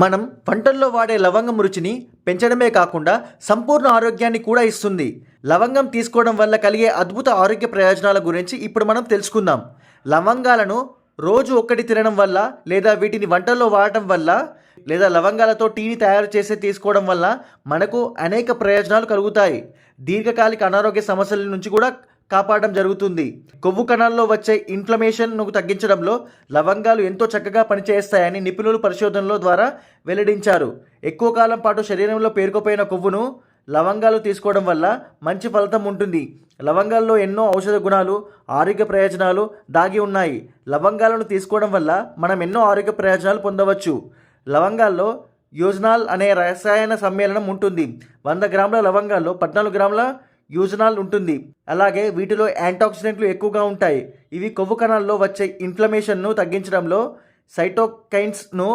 మనం వంటల్లో వాడే లవంగం రుచిని పెంచడమే కాకుండా సంపూర్ణ ఆరోగ్యాన్ని కూడా ఇస్తుంది. లవంగం తీసుకోవడం వల్ల కలిగే అద్భుత ఆరోగ్య ప్రయోజనాల గురించి ఇప్పుడు మనం తెలుసుకుందాం. లవంగాలను రోజు ఒక్కటి తినడం వల్ల లేదా వీటిని వంటల్లో వాడటం వల్ల లేదా లవంగాలతో టీని తయారు చేసి తీసుకోవడం వల్ల మనకు అనేక ప్రయోజనాలు కలుగుతాయి. దీర్ఘకాలిక అనారోగ్య సమస్యల నుంచి కూడా కాపాడడం జరుగుతుంది. కొవ్వు కణాల్లో వచ్చే ఇన్ఫ్లమేషన్ను తగ్గించడంలో లవంగాలు ఎంతో చక్కగా పనిచేస్తాయని నిపుణులు పరిశోధనల ద్వారా వెల్లడించారు. ఎక్కువ కాలం పాటు శరీరంలో పేరుకుపోయిన కొవ్వును లవంగాలు తీసుకోవడం వల్ల మంచి ఫలితం ఉంటుంది. లవంగాల్లో ఎన్నో ఔషధ గుణాలు ఆరోగ్య ప్రయోజనాలు దాగి ఉన్నాయి. లవంగాలను తీసుకోవడం వల్ల మనం ఎన్నో ఆరోగ్య ప్రయోజనాలు పొందవచ్చు. లవంగాల్లో యోజనాల్ అనే రసాయన సమ్మేళనం ఉంటుంది. వంద గ్రాముల లవంగాల్లో పద్నాలుగు గ్రాముల యూజనాల్ ఉంటుంది. అలాగే వీటిలో యాంటాక్సిడెంట్లు ఎక్కువగా ఉంటాయి. ఇవి కొవ్వు కణాల్లో వచ్చే ఇన్ఫ్లమేషన్ను తగ్గించడంలో సైటోకైన్స్ను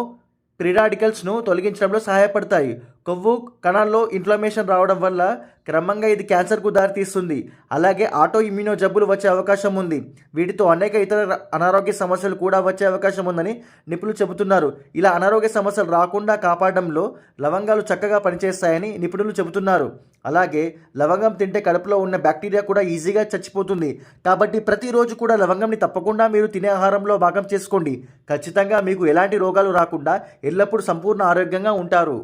ప్రిరాడికల్స్ను తొలగించడంలో సహాయపడతాయి. కొవ్వు కణాల్లో ఇన్ఫ్లమేషన్ రావడం వల్ల క్రమంగా ఇది క్యాన్సర్కు దారితీస్తుంది. అలాగే ఆటో ఇమ్యూనో జబ్బులు వచ్చే అవకాశం ఉంది. వీటితో అనేక ఇతర అనారోగ్య సమస్యలు కూడా వచ్చే అవకాశం ఉందని నిపుణులు చెబుతున్నారు. ఇలా అనారోగ్య సమస్యలు రాకుండా కాపాడడంలో లవంగాలు చక్కగా పనిచేస్తాయని నిపుణులు చెబుతున్నారు. అలాగే లవంగం తింటే కడుపులో ఉన్న బ్యాక్టీరియా కూడా ఈజీగా చచ్చిపోతుంది. కాబట్టి ప్రతిరోజు కూడా లవంగంని తప్పకుండా మీరు తినే ఆహారంలో భాగం చేసుకోండి. ఖచ్చితంగా మీకు ఎలాంటి రోగాలు రాకుండా ఎల్లప్పుడూ సంపూర్ణ ఆరోగ్యంగా ఉంటారు.